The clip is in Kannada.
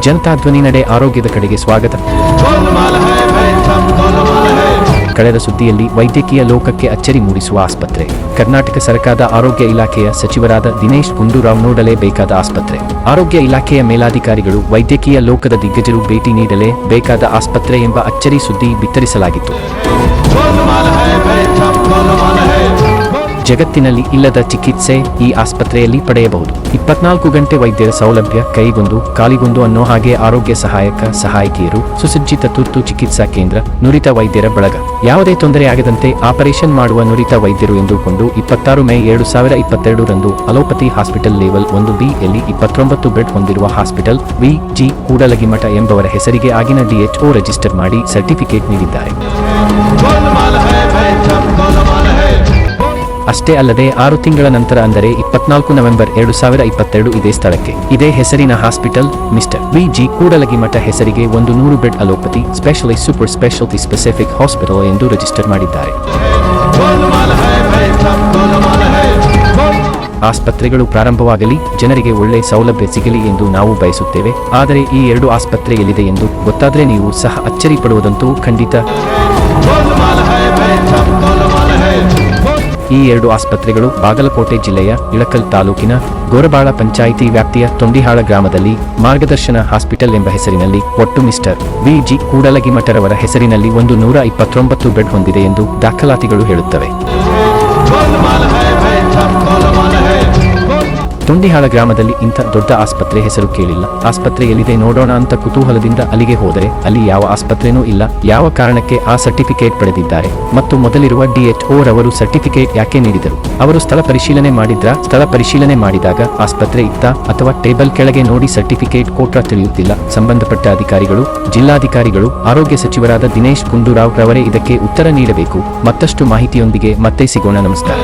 ಜನತಾ ಧ್ವನಿ ನಡೆ ಆರೋಗ್ಯದ ಕಡೆಗೆ ಸ್ವಾಗತ. ಕಳೆದ ಸುದ್ದಿಯಲ್ಲಿ ವೈದ್ಯಕೀಯ ಲೋಕಕ್ಕೆ ಅಚ್ಚರಿ ಮೂಡಿಸುವ ಆಸ್ಪತ್ರೆ. ಕರ್ನಾಟಕ ಸರ್ಕಾರದ ಆರೋಗ್ಯ ಇಲಾಖೆಯ ಸಚಿವರಾದ ದಿನೇಶ್ ಗುಂಡೂರಾವ್ ನೋಡಲೇಬೇಕಾದ ಆಸ್ಪತ್ರೆ. ಆರೋಗ್ಯ ಇಲಾಖೆಯ ಮೇಲಾಧಿಕಾರಿಗಳು ವೈದ್ಯಕೀಯ ಲೋಕದ ದಿಗ್ಗಜರು ಭೇಟಿ ನೀಡಲೇ ಬೇಕಾದ ಆಸ್ಪತ್ರೆ ಎಂಬ ಅಚ್ಚರಿ ಸುದ್ದಿ ಬಿತ್ತರಿಸಲಾಗಿತ್ತು. ಜಗತ್ತಿನಲ್ಲಿ ಇಲ್ಲದ ಚಿಕಿತ್ಸೆ ಈ ಆಸ್ಪತ್ರೆಯಲ್ಲಿ ಪಡೆಯಬಹುದು. ಇಪ್ಪತ್ನಾಲ್ಕು ಗಂಟೆ ವೈದ್ಯರ ಸೌಲಭ್ಯ, ಕೈಗೊಂದು, ಕಾಲಿಗೊಂದು ಅನ್ನೋ ಹಾಗೆ ಆರೋಗ್ಯ ಸಹಾಯಕ, ಸಹಾಯಕಿಯರು, ಸುಸಜ್ಜಿತ ತುರ್ತು ಚಿಕಿತ್ಸಾ ಕೇಂದ್ರ, ನುರಿತ ವೈದ್ಯರ ಬಳಗ. ಯಾವುದೇ ತೊಂದರೆಯಾಗದಂತೆ ಆಪರೇಷನ್ ಮಾಡುವ ನುರಿತ ವೈದ್ಯರು ಎಂದುಕೊಂಡು ಇಪ್ಪತ್ತಾರು ಮೇ ಎರಡು ಸಾವಿರ ಇಪ್ಪತ್ತೆರಡರಂದು ಅಲೋಪತಿ ಹಾಸ್ಪಿಟಲ್ ಲೆವೆಲ್ ಒಂದು ಬಿ ಯಲ್ಲಿ ಇಪ್ಪತ್ತೊಂಬತ್ತು ಬೆಡ್ ಹೊಂದಿರುವ ಹಾಸ್ಪಿಟಲ್ ವಿ ಜಿ ಕೂಡಲಗಿಮಠ ಎಂಬವರ ಹೆಸರಿಗೆ ಆಗಿನ ಡಿಎಚ್ಒ ರಿಜಿಸ್ಟರ್ ಮಾಡಿ ಸರ್ಟಿಫಿಕೇಟ್ ನೀಡಿದ್ದಾರೆ. ಅಷ್ಟೇ ಅಲ್ಲದೆ ಆರು ತಿಂಗಳ ನಂತರ ಅಂದರೆ ಇಪ್ಪತ್ನಾಲ್ಕು ನವೆಂಬರ್ ಎರಡು ಸಾವಿರ ಇಪ್ಪತ್ತೆರಡು ಇದೇ ಸ್ಥಳಕ್ಕೆ. ಇದೇ ಹೆಸರಿನ hospital mister V G Kudalagimath ಹೆಸರಿಗೆ ಒಂದು ನೂರು bed allopathy specialise super speciality specific hospital ಎಂದು ರಿಜಿಸ್ಟರ್ ಮಾಡಿದ್ದಾರೆ. ಆಸ್ಪತ್ರೆಗಳು ಪ್ರಾರಂಭವಾಗಲಿ, ಜನರಿಗೆ ಒಳ್ಳೆ ಸೌಲಭ್ಯ ಸಿಗಲಿ ಎಂದು ನಾವು ಬಯಸುತ್ತೇವೆ. ಆದರೆ ಈ ಎರಡು ಆಸ್ಪತ್ರೆ ಎಲ್ಲಿದೆ ಎಂದು ಗೊತ್ತಾದರೆ ನೀವು ಸಹ ಅಚ್ಚರಿ ಪಡುವುದಂತೂ ಖಂಡಿತ. ಈ ಎರಡು ಆಸ್ಪತ್ರೆಗಳು ಬಾಗಲಕೋಟೆ ಜಿಲ್ಲೆಯ ಇಳಕಲ್ ತಾಲೂಕಿನ ಗೋರಬಾಳ ಪಂಚಾಯಿತಿ ವ್ಯಾಪ್ತಿಯ ತೊಂಡಿಹಾಳ ಗ್ರಾಮದಲ್ಲಿ ಮಾರ್ಗದರ್ಶನ ಹಾಸ್ಪಿಟಲ್ ಎಂಬ ಹೆಸರಿನಲ್ಲಿ ಒಟ್ಟು ಮಿಸ್ಟರ್ ವಿಜಿ ಕೂಡಲಗಿಮಠರವರ ಹೆಸರಿನಲ್ಲಿ ಒಂದು ನೂರ ಇಪ್ಪತ್ತೊಂಬತ್ತು ಬೆಡ್ ಹೊಂದಿದೆ ಎಂದು ದಾಖಲಾತಿಗಳು ಹೇಳುತ್ತವೆ. ತೊಂಡಿಹಾಳ ಗ್ರಾಮದಲ್ಲಿ ಇಂಥ ದೊಡ್ಡ ಆಸ್ಪತ್ರೆ ಹೆಸರು ಕೇಳಿಲ್ಲ. ಆಸ್ಪತ್ರೆ ಎಲ್ಲಿದೆ ನೋಡೋಣ ಅಂತ ಕುತೂಹಲದಿಂದ ಅಲ್ಲಿಗೆ ಹೋದರೆ ಅಲ್ಲಿ ಯಾವ ಆಸ್ಪತ್ರೆನೂ ಇಲ್ಲ. ಯಾವ ಕಾರಣಕ್ಕೆ ಆ ಸರ್ಟಿಫಿಕೇಟ್ ಪಡೆದಿದ್ದಾರೆ? ಮತ್ತು ಮೊದಲಿರುವ ಡಿಎಚ್ಒ ರವರು ಸರ್ಟಿಫಿಕೇಟ್ ಯಾಕೆ ನೀಡಿದರು? ಅವರು ಸ್ಥಳ ಪರಿಶೀಲನೆ ಮಾಡಿದ್ರ? ಸ್ಥಳ ಪರಿಶೀಲನೆ ಮಾಡಿದಾಗ ಆಸ್ಪತ್ರೆ ಇತ್ತ ಅಥವಾ ಟೇಬಲ್ ಕೆಳಗೆ ನೋಡಿ ಸರ್ಟಿಫಿಕೇಟ್ ಕೋಟ್ರ ತಿಳಿಯುತ್ತಿಲ್ಲ. ಸಂಬಂಧಪಟ್ಟ ಅಧಿಕಾರಿಗಳು, ಜಿಲ್ಲಾಧಿಕಾರಿಗಳು, ಆರೋಗ್ಯ ಸಚಿವರಾದ ದಿನೇಶ್ ಗುಂಡೂರಾವ್ ರವರೇ ಇದಕ್ಕೆ ಉತ್ತರ ನೀಡಬೇಕು. ಮತ್ತಷ್ಟು ಮಾಹಿತಿಯೊಂದಿಗೆ ಮತ್ತೆ ಸಿಗೋಣ. ನಮಸ್ಕಾರ.